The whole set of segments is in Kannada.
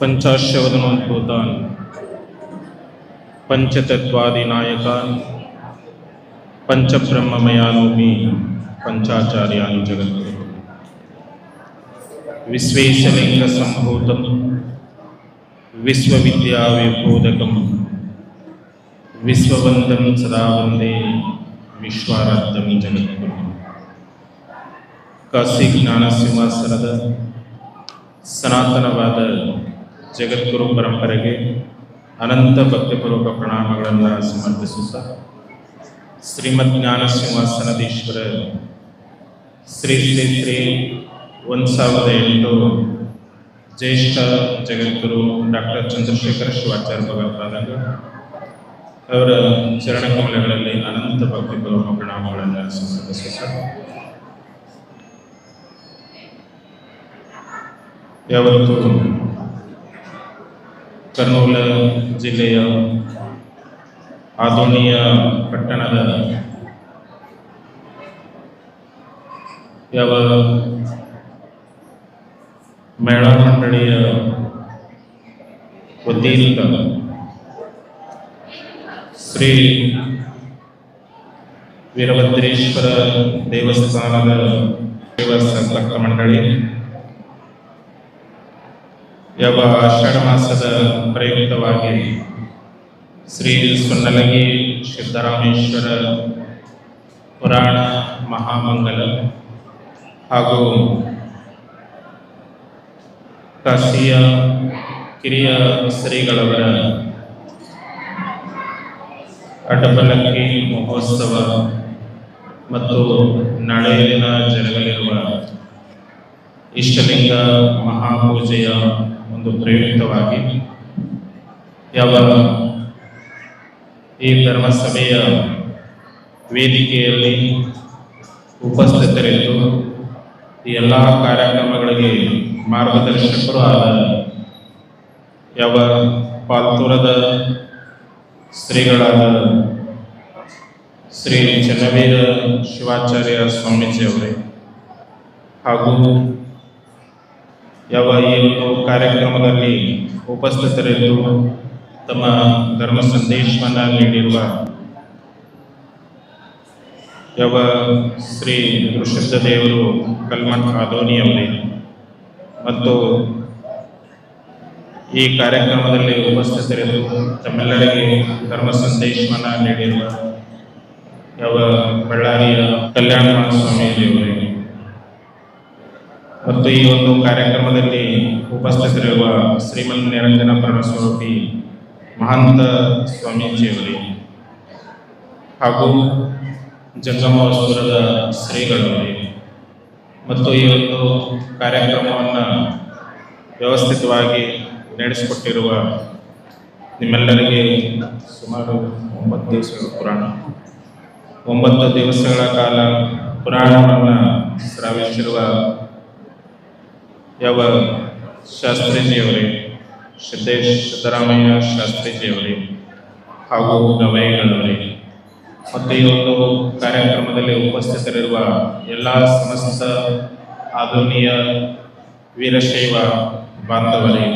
పంచాశవదనోద్భూతాన్ పంచతత్వాదినాయకాన్ పంచబ్రహ్మమయాను మీ పంచాచార్యాలు జగద్గురు విశ్వేశలింగ సంభూతం విశ్వవిద్యా విబోధకం విశ్వవందం సదా వందే విశ్వారార్థం జగద్గురు కాశీ జ్ఞాన సింహాసనದ సనాతనవాద ಜಗದ್ಗುರು ಪರಂಪರೆಗೆ ಅನಂತ ಭಕ್ತಿಪೂರ್ವಕ ಪ್ರಣಾಮಗಳನ್ನು ಸಮರ್ಪಿಸುತ್ತಾ ಶ್ರೀಮದ್ ಜ್ಞಾನ ಸಿಂಹಾಸನದೀಶ್ವರ ಶ್ರೀ ಶ್ರೀ ಶ್ರೀ ಒಂದು ಸಾವಿರದ ಎಂಟು ಜ್ಯೇಷ್ಠ ಜಗದ್ಗುರು ಡಾಕ್ಟರ್ ಚಂದ್ರಶೇಖರ ಶಿವಾಚಾರ್ಯ ಭಗವತ್ಪಾದಂಗ ಅವರ ಚರಣಕಮಲಗಳಲ್ಲಿ ಅನಂತ ಭಕ್ತಿಪೂರ್ವಕ ಪ್ರಣಾಮಗಳನ್ನು ಸಮರ್ಪಿಸುತ್ತಾ. ಯಾವತ್ತು ಕರ್ನೂಲ ಜಿಲ್ಲೆಯ ಆದೋಣಿಯ ಪಟ್ಟಣದ ಯಾವ ಮೇಳ ಮಂಡಳಿಯ ವತಿಯಿಂದ ಶ್ರೀ ವೀರಭದ್ರೇಶ್ವರ ದೇವಸ್ಥಾನದ ದೇವಸ್ಥಾನ ಮಂಡಳಿ ಯಾವ ಆಷಾಢ ಮಾಸದ ಪ್ರಯುಕ್ತವಾಗಿ ಶ್ರೀ ಸ್ವರ್ಣಲಗಿ ಸಿದ್ದರಾಮೇಶ್ವರ ಪುರಾಣ ಮಹಾಮಂಗಲ ಹಾಗೂ ಕಾಶಿಯ ಕಿರಿಯ ಶ್ರೀಗಳವರ ಅಡ್ಡಪಲ್ಲಕ್ಕಿ ಮಹೋತ್ಸವ ಮತ್ತು ನಾಳೆಯಲ್ಲಿನ ಜನಗಳಿರುವ ಇಷ್ಟಲಿಂಗ ಮಹಾಪೂಜೆಯ ಒಂದು ಪ್ರಯುಕ್ತವಾಗಿ ಯಾವ ಈ ಧರ್ಮಸಭೆಯ ವೇದಿಕೆಯಲ್ಲಿ ಉಪಸ್ಥಿತರಿದ್ದು ಈ ಎಲ್ಲ ಕಾರ್ಯಕ್ರಮಗಳಿಗೆ ಮಾರ್ಗದರ್ಶಕರು ಆದ ಯಾವ ಪಾಲ್ತೂರದ ಶ್ರೀಗಳಾದ ಶ್ರೀ ಚನ್ನವೀರ ಶಿವಾಚಾರ್ಯ ಸ್ವಾಮೀಜಿಯವರೇ ಹಾಗೂ ಯಾವ ಈ ಒಂದು ಕಾರ್ಯಕ್ರಮದಲ್ಲಿ ಉಪಸ್ಥಿತರಿದ್ದು ತಮ್ಮ ಧರ್ಮ ಸಂದೇಶವನ್ನು ನೀಡಿರುವ ಯಾವ ಶ್ರೀ ಋಷಭ ದೇವರು ಕಲ್ಮಠ್ ಆದೋನಿಯವರೇ ಮತ್ತು ಈ ಕಾರ್ಯಕ್ರಮದಲ್ಲಿ ಉಪಸ್ಥಿತರಿದ್ದು ತಮ್ಮೆಲ್ಲರಿಗೆ ಧರ್ಮ ಸಂದೇಶವನ್ನು ನೀಡಿರುವ ಯಾವ ಬಳ್ಳಾರಿಯ ಕಲ್ಯಾಣ ಸ್ವಾಮೀಜಿಯವರೇ ಮತ್ತು ಈ ಒಂದು ಕಾರ್ಯಕ್ರಮದಲ್ಲಿ ಉಪಸ್ಥಿತರಿರುವ ಶ್ರೀಮನ್ ನಿರಂಜನ ಪರಮಸ್ವರೂಪಿ ಮಹಾಂತ ಸ್ವಾಮೀಜಿಯವರಿಗೆ ಹಾಗೂ ಜಂಗಮವಸ್ಪುರದ ಶ್ರೀಗಳವರಿಗೆ ಮತ್ತು ಈ ಒಂದು ಕಾರ್ಯಕ್ರಮವನ್ನು ವ್ಯವಸ್ಥಿತವಾಗಿ ನಡೆಸಿಕೊಟ್ಟಿರುವ ನಿಮ್ಮೆಲ್ಲರಿಗೆ ಸುಮಾರು ಒಂಬತ್ತು ದಿವಸಗಳ ಪುರಾಣ. ಒಂಬತ್ತು ದಿವಸಗಳ ಕಾಲ ಪುರಾಣವನ್ನು ಶ್ರಾವಿಸಿರುವ ಯಾವ ಶಾಸ್ತ್ರೀಜಿಯವರೇ ಸಿದ್ದೇಶ್ ಸಿದ್ದರಾಮಯ್ಯ ಶಾಸ್ತ್ರೀಜಿಯವರೇ ಹಾಗೂ ಗವೈಗಳವರೇ ಮತ್ತು ಈ ಒಂದು ಕಾರ್ಯಕ್ರಮದಲ್ಲಿ ಉಪಸ್ಥಿತರಿರುವ ಎಲ್ಲ ಸಮಸ್ತ ಆಧುನಿಯ ವೀರಶೈವ ಬಾಂಧವರೇ,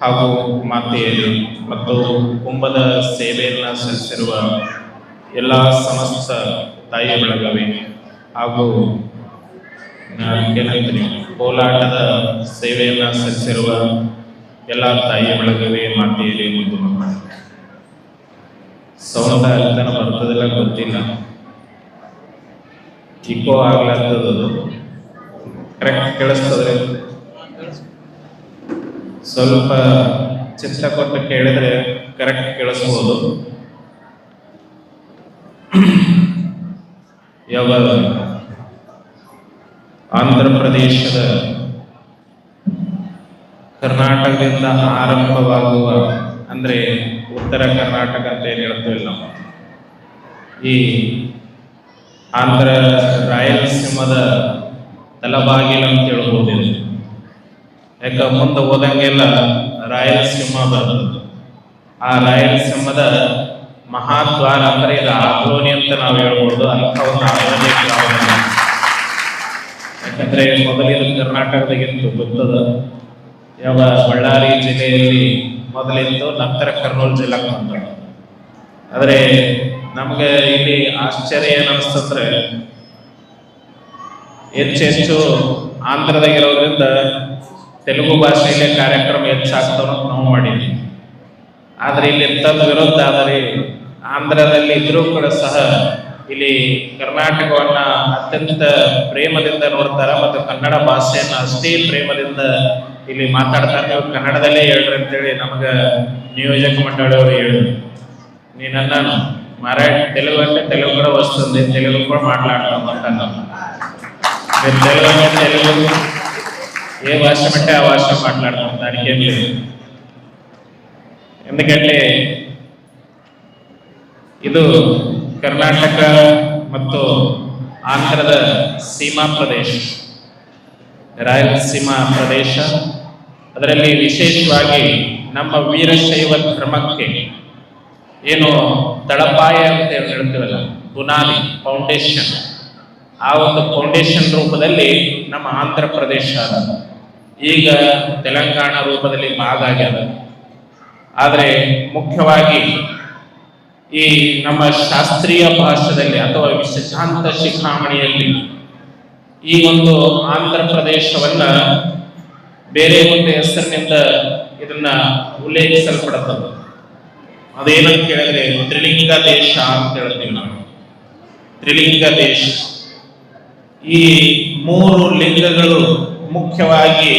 ಹಾಗೂ ಮಾತೆಯರೇ, ಮತ್ತು ಕುಂಭದ ಸೇವೆಯನ್ನು ಸಲ್ಲಿಸಿರುವ ಎಲ್ಲ ಸಮಸ್ತ ತಾಯಿ ಬಳಗವೇ ಹಾಗೂ ಕೋಲಾಟದ ಸೇವೆಯನ್ನ ಸಲ್ಲಿಸಿರುವ ಎಲ್ಲ ತಾಯಿ ಬಳಗವೇ ಮಾತೆಯರೇ ಮುಂದೆ ಸೌಂಡ ಅಲ್ಲಿತನ ಬರ್ತದೆಲ್ಲ ಗೊತ್ತಿಲ್ಲ. ಇಕೋ ಆಗ್ಲಾಗ್ತದದು ಕರೆಕ್ಟ್ ಕೇಳಿಸ್ತದ್ರೆ. ಸ್ವಲ್ಪ ಚಿತ್ತ ಕೊಟ್ಟು ಕೇಳಿದ್ರೆ ಕರೆಕ್ಟ್ ಕೇಳಿಸ್ಬೋದು. ಯಾವ ಆಂಧ್ರ ಪ್ರದೇಶದ ಕರ್ನಾಟಕದಿಂದ ಆರಂಭವಾಗುವ, ಅಂದ್ರೆ ಉತ್ತರ ಕರ್ನಾಟಕ ಅಂತ ಏನು ಹೇಳ್ತೀವಿ ನಾವು? ಈ ಆಂಧ್ರ ರಾಯಲಸೀಮದ ತಲಬಾಗಿಲು ಅಂತ ಹೇಳ್ಬೋದು ಯಾಕ ಮುಂದೆ ಹೋದಂಗೆಲ್ಲ ರಾಯಲಸೀಮ ಬರ್ತದೆ. ಆ ರಾಯಲಸೀಮದ ಮಹಾದ್ವಾರ ಅಂದ್ರೆ ಇದು ಆಕ್ರೋನಿ ಅಂತ ನಾವು ಹೇಳ್ಬೋದು. ಅಂತ ಒಂದು ಆಧುನಿಕ ಯಾಕಂದ್ರೆ ಮೊದಲಿನ ಕರ್ನಾಟಕದಾಗಿತ್ತು ಗೊತ್ತದ. ಯಾವ ಬಳ್ಳಾರಿ ಜಿಲ್ಲೆಯಲ್ಲಿ ಮೊದಲಿತ್ತು ನಂತರ ಕರ್ನೂಲ್ ಜಿಲ್ಲೆಗೆ ಬಂದ ಆದರೆ ನಮಗೆ ಇಲ್ಲಿ ಆಶ್ಚರ್ಯ ಏನು ಅನಿಸ್ತಂದ್ರೆ ಹೆಚ್ಚೆಚ್ಚು ಆಂಧ್ರದಾಗಿರೋದ್ರಿಂದ ತೆಲುಗು ಭಾಷೆಯಲ್ಲೇ ಕಾರ್ಯಕ್ರಮ ಹೆಚ್ಚಾಗ್ತಾವ ನಾವು ಮಾಡಿದ್ವಿ. ಆದ್ರೆ ಇಲ್ಲಿ ಎಂಥದ್ದು ವಿರೋಧ ಆದರೆ ಆಂಧ್ರದಲ್ಲಿ ಇದ್ರೂ ಕೂಡ ಸಹ ಇಲ್ಲಿ ಕರ್ನಾಟಕವನ್ನ ಅತ್ಯಂತ ಪ್ರೇಮದಿಂದ ನೋಡ್ತಾರ ಮತ್ತು ಕನ್ನಡ ಭಾಷೆಯನ್ನ ಅಷ್ಟೇ ಪ್ರೇಮದಿಂದ ಇಲ್ಲಿ ಮಾತಾಡ್ತಾರೆ ನೀವು ಕನ್ನಡದಲ್ಲೇ ಹೇಳ್ರಿ ಅಂತೇಳಿ ನಮಗ ನಿಯೋಜಕ ಮಂಡಳಿಯವರು ಹೇಳಿದ್ರು నేనన్నాను మరాఠీ తెలుగు అంటే తెలుగు కూడా వస్తుంది తెలుగు కూడా మాట్లాడతాం అంటాను మీరు తెలుగు అంటే తెలుగు ఏ భాష అంటే ఆ భాష మాట్లాడతాం దానికి ఏం లేదు ఎందుకంటే ಇದು ಕರ್ನಾಟಕ ಮತ್ತು ಆಂಧ್ರದ ಸೀಮಾ ಪ್ರದೇಶ. ರಾಯಲಸೀಮಾ ಪ್ರದೇಶ. ಅದರಲ್ಲಿ ವಿಶೇಷವಾಗಿ ನಮ್ಮ ವೀರಶೈವ ಧರ್ಮಕ್ಕೆ ಏನು ತಳಪಾಯ ಅಂತ ಹೇಳಿ ಹೇಳ್ತೀವಲ್ಲ, ಬುನಾದಿ ಫೌಂಡೇಶನ್. ಆ ಒಂದು ಫೌಂಡೇಶನ್ ರೂಪದಲ್ಲಿ ನಮ್ಮ ಆಂಧ್ರ ಪ್ರದೇಶ ಈಗ ತೆಲಂಗಾಣ ರೂಪದಲ್ಲಿ ಭಾಗ ಆಗ್ಯದ. ಆದರೆ ಮುಖ್ಯವಾಗಿ ಈ ನಮ್ಮ ಶಾಸ್ತ್ರೀಯ ಭಾಷೆಯಲ್ಲಿ ಅಥವಾ ವಿಶ್ವಶಾಂತ ಶಿಖಾಮಣಿಯಲ್ಲಿ ಈ ಒಂದು ಆಂಧ್ರ ಪ್ರದೇಶವನ್ನ ಬೇರೆ ಒಂದು ಹೆಸರಿನಿಂದ ಇದನ್ನ ಉಲ್ಲೇಖಿಸಲ್ಪಡುತ್ತದೆ. ಅದೇನಂತ ಕೇಳಿದ್ರೆ ತ್ರಿಲಿಂಗ ದೇಶ ಅಂತ ಹೇಳ್ತೀವಿ ನಾವು. ತ್ರಿಲಿಂಗ ದೇಶ. ಈ ಮೂರು ಲಿಂಗಗಳು ಮುಖ್ಯವಾಗಿ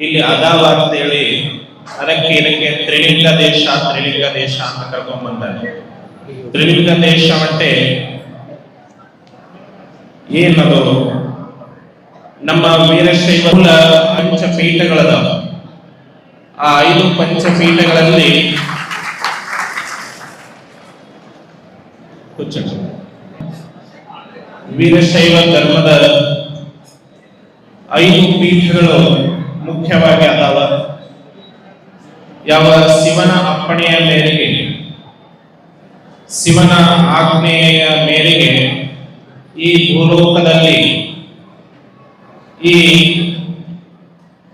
ಇಲ್ಲಿ ಅದಾವ ಅಂತ ಹೇಳಿ ಅದಕ್ಕೆ ಇದಕ್ಕೆ ತ್ರಿಲಿಂಗ ದೇಶ ತ್ರಿಲಿಂಗ ದೇಶ ಅಂತ ಕರ್ಕೊಂಡ್ ಬಂದಾರೆ ತ್ರಿಲಿಂಗ ದೇಶ అంటే ಏನದು ನಮ್ಮ ವೀರಶೈವ ಪಂಚಪೀಠಗಳದ ಆ ಐದು ಪಂಚಪೀಠಗಳಲ್ಲಿ. ವೀರಶೈವ ಧರ್ಮದ ಐದು ಪೀಠಗಳು ಮುಖ್ಯವಾಗಿ ಅದಾವ. ಯಾವ ಶಿವನ ಅಪ್ಪಣೆಯ ಮೇರೆಗೆ ಶಿವನ ಆಜ್ಞೆಯ ಮೇರೆಗೆ ಈ ಭೂಲೋಕದಲ್ಲಿ ಈ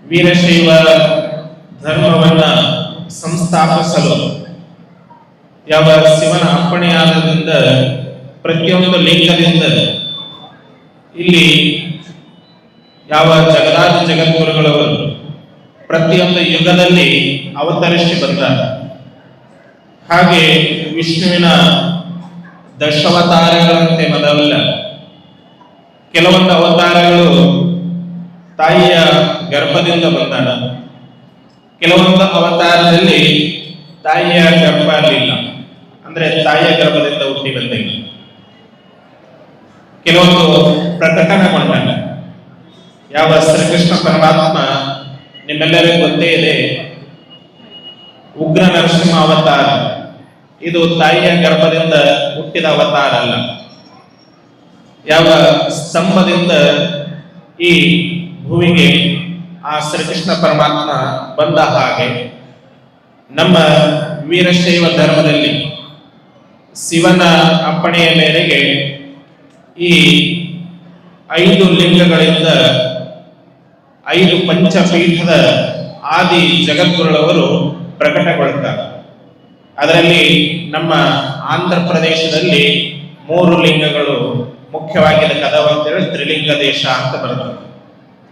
ವೀರಶೈವ ಧರ್ಮವನ್ನ ಸಂಸ್ಥಾಪಿಸಲು ಯಾವ ಶಿವನ ಅಪ್ಪಣೆಯಾದದಿಂದ ಪ್ರತಿಯೊಂದು ಲಿಂಗದಿಂದ ಇಲ್ಲಿ ಯಾವ ಜಗದಾದ ಜಗದ್ಗುರುಗಳವರು ಪ್ರತಿಯೊಂದು ಯುಗದಲ್ಲಿ ಅವತರಿಸಿ ಬಂದಾರ ಹಾಗೆ ವಿಷ್ಣುವಿನ ದಶಾವತಾರಗಳಂತೆ ಮದವಲ್ಲ ಕೆಲವೊಂದು ಅವತಾರಗಳು ತಾಯಿಯ ಗರ್ಭದಿಂದ ಬಂದಾಗ ಕೆಲವೊಂದು ಅವತಾರದಲ್ಲಿ ತಾಯಿಯ ಗರ್ಭ ಅಲ್ಲಿಲ್ಲ ಅಂದ್ರೆ ತಾಯಿಯ ಗರ್ಭದಿಂದ ಹುಟ್ಟಿ ಬಂದಿಲ್ಲ ಕೆಲವೊಂದು ಪ್ರಕಟಣೆಗೊಂಡಾಗ ಯಾವ ಶ್ರೀಕೃಷ್ಣ ಪರಮಾತ್ಮ ನಿಮ್ಮೆಲ್ಲರಿಗೂ ಗೊತ್ತೇ ಇದೆ. ಉಗ್ರ ನರಸಿಂಹ ಅವತಾರ. ಇದು ತಾಯಿಯ ಗರ್ಭದಿಂದ ಹುಟ್ಟಿದ ಅವತಾರ ಅಲ್ಲ ಯಾವ ಸ್ತಂಭದಿಂದ ಈ ಭೂಮಿಗೆ ಆ ಶ್ರೀಕೃಷ್ಣ ಪರಮಾತ್ಮ ಬಂದ ಹಾಗೆ ನಮ್ಮ ವೀರಶೈವ ಧರ್ಮದಲ್ಲಿ ಶಿವನ ಅಪ್ಪಣೆಯ ಮೇರೆಗೆ ಈ ಐದು ಲಿಂಗಗಳಿಂದ ಐದು ಪಂಚಪೀಠದ ಆದಿ ಜಗದ್ಗುರುಳವರು ಪ್ರಕಟಗೊಳ್ಳುತ್ತಾರೆ ಅದರಲ್ಲಿ ನಮ್ಮ ಆಂಧ್ರ ಪ್ರದೇಶದಲ್ಲಿ ಮೂರು ಲಿಂಗಗಳು ಮುಖ್ಯವಾಗಿ ಕದವ ಅಂತ ಅಂತೇಳಿ ತ್ರಿಲಿಂಗ ದೇಶ ಅಂತ ಬರ್ತದೆ.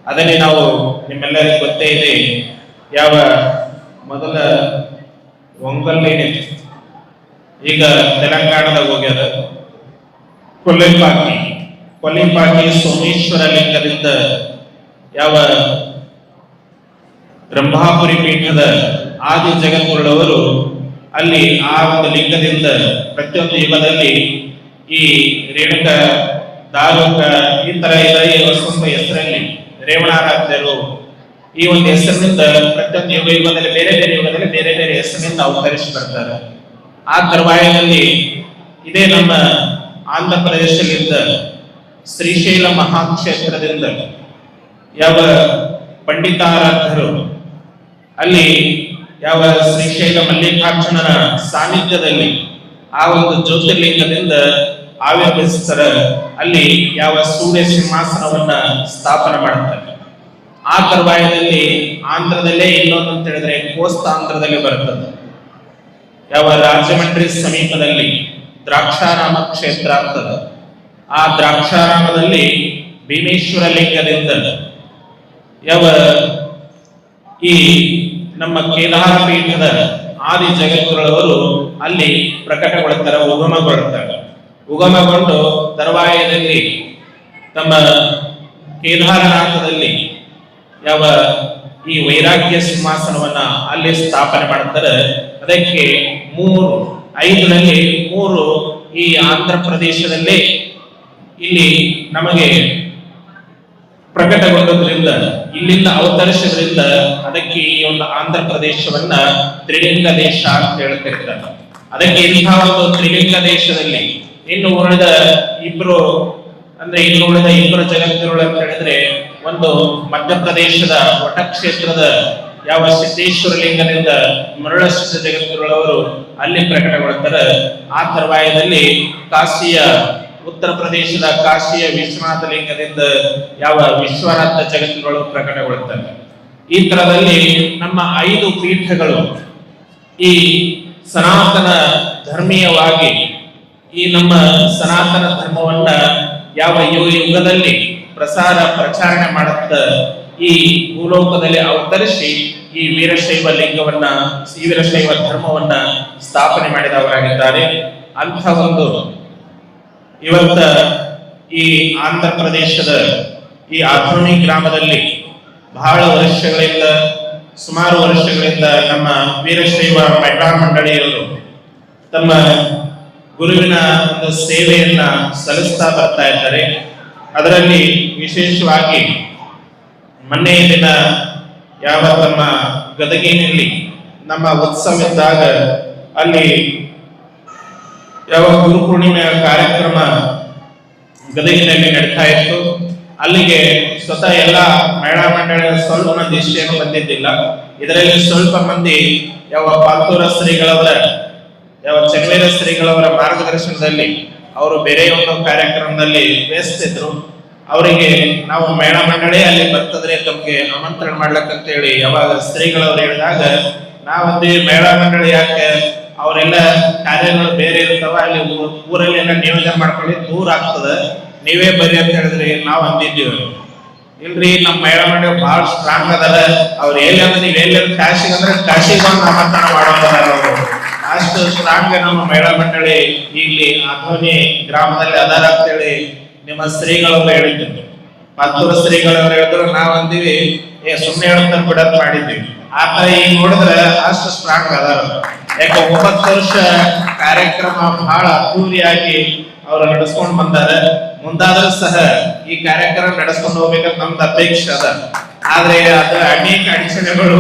ಅದನ್ನೇ ನಾವು ನಿಮ್ಮೆಲ್ಲರಿಗೂ ಗೊತ್ತೇ ಇದೆ, ಯಾವ ಮೊದಲ ಒಂಗಲ್ ಏನಿತ್ತು? ಈಗ ತೆಲಂಗಾಣದಾಗ ಹೋಗ್ಯದ. ಕೊಲ್ಲಿಪಾಕಿ ಕೊಲ್ಲಿಪಾಕಿ ಸೋಮೇಶ್ವರ ಲಿಂಗದಿಂದ ಯಾವ ಬ್ರಹ್ಮಾಪುರಿ ಪೀಠದ ಆದಿ ಜಗದ್ಗುರುಳವರು ಅಲ್ಲಿ ಆ ಒಂದು ಲಿಂಗದಿಂದ ಪ್ರತಿಯೊಂದು ಯುಗದಲ್ಲಿ ಈ ರೇಣುಕ, ದಾರುಕ, ಈ ತರ ಎಲ್ಲ ಹೆಸರಲ್ಲಿ ರೇವಣಾರಾಧ್ಯರು ಈ ಒಂದು ಹೆಸರಿನಿಂದ ಪ್ರತಿಯೊಂದು ಯುಗ, ಯುಗದಲ್ಲಿ ಬೇರೆ ಬೇರೆ ಯುಗದಲ್ಲಿ ಬೇರೆ ಬೇರೆ ಹೆಸರಿನಿಂದ ಅವತರಿಸಿ ಬರ್ತಾರೆ. ಆ ತರುವಾಯದಲ್ಲಿ ಇದೇ ನಮ್ಮ ಆಂಧ್ರ ಪ್ರದೇಶದಿಂದ ಶ್ರೀಶೈಲ ಮಹಾಕ್ಷೇತ್ರದಿಂದ ಯಾವ ಪಂಡಿತಾರಾಧ್ಯರು ಅಲ್ಲಿ ಯಾವ ಶ್ರೀಶೈಲ ಮಲ್ಲಿಕಾರ್ಜುನನ ಸಾನ್ನಿಧ್ಯದಲ್ಲಿ ಆ ಒಂದು ಜ್ಯೋತಿರ್ಲಿಂಗದಿಂದ ಆವಿರ್ಭವಿಸ್ತಾರ ಅಲ್ಲಿ ಯಾವ ಸೂರ್ಯ ಸಿಂಹಾಸನವನ್ನ ಸ್ಥಾಪನೆ ಮಾಡ್ತಾರೆ ಆ ತರುವಾಯದಲ್ಲಿ ಆಂಧ್ರದಲ್ಲೇ ಇನ್ನೊಂದು ಅಂತ ಹೇಳಿದ್ರೆ ಕೋಸ್ತಾಂಧ್ರದಲ್ಲಿ ಬರುತ್ತದೆ. ಯಾವ ರಾಜಮಂಡ್ರಿ ಸಮೀಪದಲ್ಲಿ ದ್ರಾಕ್ಷಾರಾಮ ಕ್ಷೇತ್ರ ಅಂತದ ಆ ದ್ರಾಕ್ಷಾರಾಮದಲ್ಲಿ ಭೀಮೇಶ್ವರ ಲಿಂಗದಿಂದ ಯಾವ ಈ ನಮ್ಮ ಕೇದಾರ ಪೀಠದ ಆದಿ ಜಗದ್ಗುರುಳವರು ಅಲ್ಲಿ ಪ್ರಕಟಗೊಳ್ತಾರೆ ಉಗಮಗೊಳ್ಳುತ್ತಾರೆ ಉಗಮಗೊಂಡು ತರುವಾಯದಲ್ಲಿ ತಮ್ಮ ಕೇದಾರನಾಥದಲ್ಲಿ ಯಾವ ಈ ವೈರಾಗ್ಯ ಸಿಂಹಾಸನವನ್ನ ಅಲ್ಲಿ ಸ್ಥಾಪನೆ ಮಾಡ್ತಾರೆ. ಅದಕ್ಕೆ ಮೂರು, ಐದರಲ್ಲಿ ಮೂರು ಈ ಆಂಧ್ರ ಪ್ರದೇಶದಲ್ಲಿ ಇಲ್ಲಿ ನಮಗೆ ಪ್ರಕಟಗೊಂಡದ್ರಿಂದ, ಇಲ್ಲಿಂದ ಅವತರಿಸಿದ್ರಿಂದ ಅದಕ್ಕೆ ಈ ಒಂದು ಆಂಧ್ರ ಪ್ರದೇಶವನ್ನ ತ್ರಿಲಿಂಗ ದೇಶ ಅಂತ ಹೇಳ್ತಿರ್ತಾರೆ. ಅದಕ್ಕೆ ಇಂತಹ ಒಂದು ತ್ರಿಲಿಂಗ ದೇಶದಲ್ಲಿ ಇನ್ನು ಉಳಿದ ಇಬ್ರು, ಅಂದ್ರೆ ಇನ್ನು ಉಳಿದ ಇಬ್ಬರು ಜಗತ್ತಿರುಳು ಅಂತ ಹೇಳಿದ್ರೆ, ಒಂದು ಮಧ್ಯಪ್ರದೇಶದ ವಟ ಕ್ಷೇತ್ರದ ಯಾವ ಸಿದ್ದೇಶ್ವರ ಲಿಂಗದಿಂದ ಮರಳಸಿದ್ಧ ಜಗತ್ತಿನೊಳವರು ಅಲ್ಲಿ ಪ್ರಕಟಗೊಳ್ತಾರೆ. ಆ ತರುವಾಯದಲ್ಲಿ ಕಾಶಿಯ ಉತ್ತರ ಪ್ರದೇಶದ ಕಾಶಿಯ ವಿಶ್ವನಾಥ ಲಿಂಗದಿಂದ ಯಾವ ವಿಶ್ವನಾಥ ಜಗತ್ತುಗಳು ಪ್ರಕಟಗೊಳ್ಳುತ್ತವೆ? ಈ ತರದಲ್ಲಿ ನಮ್ಮ ಐದು ಪೀಠಗಳು ಈ ಸನಾತನ ಧರ್ಮೀಯವಾಗಿ ಈ ನಮ್ಮ ಸನಾತನ ಧರ್ಮವನ್ನ ಯಾವ ಯುಗ ಯುಗದಲ್ಲಿ ಪ್ರಸಾರ, ಪ್ರಚಾರಣೆ ಮಾಡುತ್ತ ಈ ಭೂಲೋಕದಲ್ಲಿ ಅವತರಿಸಿ ಈ ವೀರಶೈವ ಲಿಂಗವನ್ನ ಈ ವೀರಶೈವ ಧರ್ಮವನ್ನ ಸ್ಥಾಪನೆ ಮಾಡಿದವರಾಗಿದ್ದಾರೆ. ಅಂಥ ಒಂದು ಇವತ್ತ ಈ ಆಂಧ್ರ ಪ್ರದೇಶದ ಈ ಅಥೋಣಿ ಗ್ರಾಮದಲ್ಲಿ ಬಹಳ ವರ್ಷಗಳಿಂದ, ಸುಮಾರು ವರ್ಷಗಳಿಂದ ನಮ್ಮ ವೀರಶೈವ ಮಹಿಳಾ ಮಂಡಳಿಯವರು ತಮ್ಮ ಗುರುವಿನ ಒಂದು ಸೇವೆಯನ್ನ ಸಲ್ಲಿಸ್ತಾ ಬರ್ತಾ ಇದ್ದಾರೆ. ಅದರಲ್ಲಿ ವಿಶೇಷವಾಗಿ ಮೊನ್ನೆಯ ದಿನ ಯಾವ ತಮ್ಮ ಗದಗಿನಲ್ಲಿ ನಮ್ಮ ಉತ್ಸವ ಇದ್ದಾಗ ಅಲ್ಲಿ ಯಾವ ಗುರು ಪೂರ್ಣಿಮೆಯ ಕಾರ್ಯಕ್ರಮ ಗದಗಿನಲ್ಲಿ ನಡೀತಾ ಇತ್ತು, ಅಲ್ಲಿಗೆ ಸ್ವತಃ ಎಲ್ಲ ಮಹಿಳಾ ಮಂಡಳಿಯ ಸ್ವಲ್ಪ ಮಂದಿ ಇಷ್ಟೇನು ಬಂದಿದ್ದಿಲ್ಲ. ಇದರಲ್ಲಿ ಸ್ವಲ್ಪ ಮಂದಿ ಯಾವ ಪಾಲ್ತೂರ ಶ್ರೀಗಳವರ, ಯಾವ ಚನ್ವೇರ ಶ್ರೀಗಳವರ ಮಾರ್ಗದರ್ಶನದಲ್ಲಿ ಅವರು ಬೇರೆ ಒಂದು ಕಾರ್ಯಕ್ರಮದಲ್ಲಿ ಬೇಯಿಸ್ತಿದ್ರು ಅವರಿಗೆ ನಾವು ಮಹಿಳಾ ಮಂಡಳಿ ಅಲ್ಲಿ ಬರ್ತದ್ರೆ ತಮಗೆ ಆಮಂತ್ರಣ ಮಾಡ್ಲಕ್ಕಂತ ಹೇಳಿ ಯಾವಾಗ ಶ್ರೀಗಳವರು ಹೇಳಿದಾಗ ನಾವಂದಿ ಮಹಿಳಾ ಮಂಡಳಿ ಯಾಕೆ ಅವರೆಲ್ಲ ಕಾರ್ಯಗಳು ಬೇರೆ ಇರ್ತಾವ, ಅಲ್ಲಿ ಊರಲ್ಲಿ ಎಲ್ಲ ನಿಯೋಜನೆ ಮಾಡ್ಕೊಳ್ಳಿ ದೂರ ಆಗ್ತದ. ನೀವೇ ಬರ್ರಿ ಅಂತ ಹೇಳಿದ್ರಿ ನಾವು ಅಂದಿದ್ದೀವಿ. ಇಲ್ರಿ ನಮ್ಮ ಮಹಿಳಾ ಮಂಡಳಿ ಬಹಳ ಸ್ಟ್ರಾಂಗ್ ಅದಾರ. ಅವ್ರು ಎಲ್ಲಿ ಅಂದ್ರೆ ನೀವ್ ಎಲ್ಲಿ ಕಾಶಿಗೆ ಅಂದ್ರೆ ಕಾಶಿಗೆ ಬಂದು ನಾಮಕರಣ ಮಾಡೋದಾರ ಅಷ್ಟು ಸ್ಟ್ರಾಂಗ್ ನಮ್ಮ ಮಹಿಳಾ ಮಂಡಳಿ ಇಲ್ಲಿ ಅಥೋನಿ ಗ್ರಾಮದಲ್ಲಿ ಅದಾರ ಅಂತೇಳಿ ನಿಮ್ಮ ಸ್ತ್ರೀಗಳವ್ರು ಹೇಳಿದ್ರು. ಮತ್ತೂರು ಸ್ತ್ರೀಗಳವ್ರು ಹೇಳಿದ್ರು, ನಾವ್ ಅಂದಿವಿ, ಏ ಸುಮ್ಮನೆ ಹೇಳ್ತಾರೆ ಕೂಡ ಮಾಡಿದ್ವಿ ಆತರ ಈಗ ನೋಡಿದ್ರೆ ಅಷ್ಟು ಸ್ಟ್ರಾಂಗ್ ಅದಾರ. ಯಾಕೆ ಒಂಬತ್ತು ವರ್ಷ ಕಾರ್ಯಕ್ರಮ ಬಹಳ ಅದ್ದೂರಿಯಾಗಿ ಅವ್ರು ನಡೆಸ್ಕೊಂಡು ಬಂದಾರ. ಮುಂದಾದ್ರೂ ಸಹ ಈ ಕಾರ್ಯಕ್ರಮ ನಡೆಸ್ಕೊಂಡು ಹೋಗ್ಬೇಕಂತ ನಮ್ದು ಅಪೇಕ್ಷೆ ಅದ. ಆದ್ರೆ ಅದು ಅನೇಕ ಅಡಚಣೆಗಳು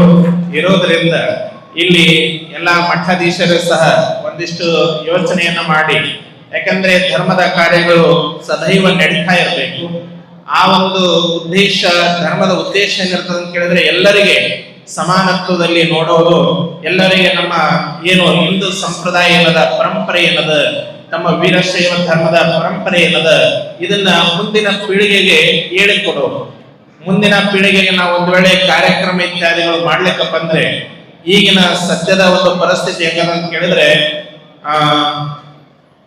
ಇರೋದ್ರಿಂದ ಇಲ್ಲಿ ಎಲ್ಲಾ ಮಠಾಧೀಶರು ಸಹ ಒಂದಿಷ್ಟು ಯೋಚನೆಯನ್ನ ಮಾಡಿ. ಯಾಕಂದ್ರೆ ಧರ್ಮದ ಕಾರ್ಯಗಳು ಸದೈವ ನಡೀತಾ ಇರಬೇಕು. ಆ ಒಂದು ಉದ್ದೇಶ, ಧರ್ಮದ ಉದ್ದೇಶ ಏನಿರ್ತದೆ ಅಂತ ಕೇಳಿದ್ರೆ ಎಲ್ಲರಿಗೆ ಸಮಾನತ್ವದಲ್ಲಿ ನೋಡೋದು ಎಲ್ಲರಿಗೆ ನಮ್ಮ ಏನು ಹಿಂದೂ ಸಂಪ್ರದಾಯ ಏನದ, ಪರಂಪರೆ ಏನದ, ನಮ್ಮ ವೀರಶೈವ ಧರ್ಮದ ಪರಂಪರೆ ಏನದ, ಇದನ್ನ ಮುಂದಿನ ಪೀಳಿಗೆಗೆ ಹೇಳಿಕೊಡೋದು ಮುಂದಿನ ಪೀಳಿಗೆಗೆ ನಾವು ಒಂದು ವೇಳೆ ಕಾರ್ಯಕ್ರಮ ಇತ್ಯಾದಿಗಳು ಮಾಡ್ಲಿಕ್ಕೆ ಬಂದ್ರೆ ಈಗಿನ ಸದ್ಯದ ಒಂದು ಪರಿಸ್ಥಿತಿ ಹೆಂಗದ ಅಂತ ಕೇಳಿದ್ರೆ, ಆ,